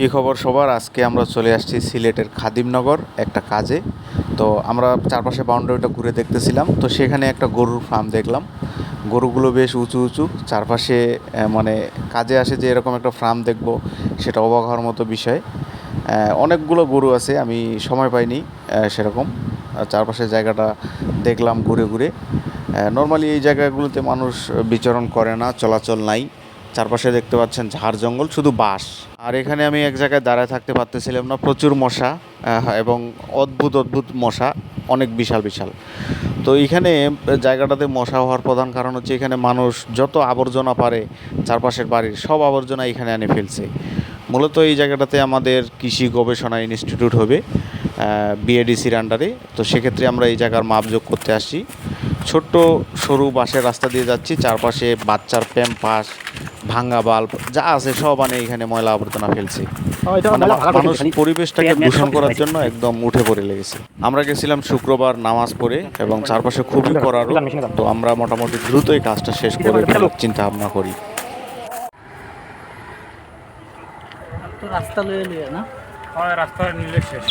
কী খবর সবার। আজকে আমরা চলে আসছি সিলেটের খাদিমনগর একটা কাজে। তো আমরা চারপাশে বাউন্ডারিটা ঘুরে দেখতেছিলাম। তো সেখানে একটা গরুর ফার্ম দেখলাম। গরুগুলো বেশ উঁচু উঁচু। চারপাশে মানে কাজে আসে যে এরকম একটা ফার্ম দেখব, সেটা অবাক হওয়ার মতো বিষয়। অনেকগুলো গরু আছে, আমি সময় পাইনি সেরকম। চারপাশের জায়গাটা দেখলাম ঘুরে ঘুরে। নর্মালি এই জায়গাগুলোতে মানুষ বিচরণ করে না, চলাচল নাই। চারপাশে দেখতে পাচ্ছেন ঝাড় জঙ্গল, শুধু বাঁশ। আর এখানে আমি এক জায়গায় দাঁড়ায় থাকতে পারতেছিলাম না, প্রচুর মশা এবং অদ্ভুত অদ্ভুত মশা, অনেক বিশাল বিশাল। তো এখানে জায়গাটাতে মশা হওয়ার প্রধান কারণ হচ্ছে এখানে মানুষ যত আবর্জনা পারে, চারপাশের বাড়ির সব আবর্জনা এখানে এনে ফেলছে। মূলত এই জায়গাটাতে আমাদের কৃষি গবেষণা ইনস্টিটিউট হবে বিএডিসির আন্ডারে তো সেক্ষেত্রে আমরা এই জায়গার মাপযোগ করতে আসছি। ছোট্ট সরু বাসের রাস্তা দিয়ে যাচ্ছি। চারপাশে বাচ্চার প্যাম্পাস ভাঙ্গা বাল্ব যা আছে সব আনে এখানে ময়লা আবর্জনা ফেলছে। মানে মানুষ পরিবেশটাকে দূষণ করার জন্য একদম উঠে পড়ে লেগেছে। আমরা গেছিলাম শুক্রবার নামাজ পড়ে এবং চারপাশে খুবই করারও। তো আমরা মোটামুটি দ্রুত এই কাজটা শেষ করে চিন্তা ভাবনা করি। রাস্তা লয়ে লয়ে না? হয় রাস্তা নিলে শেষ।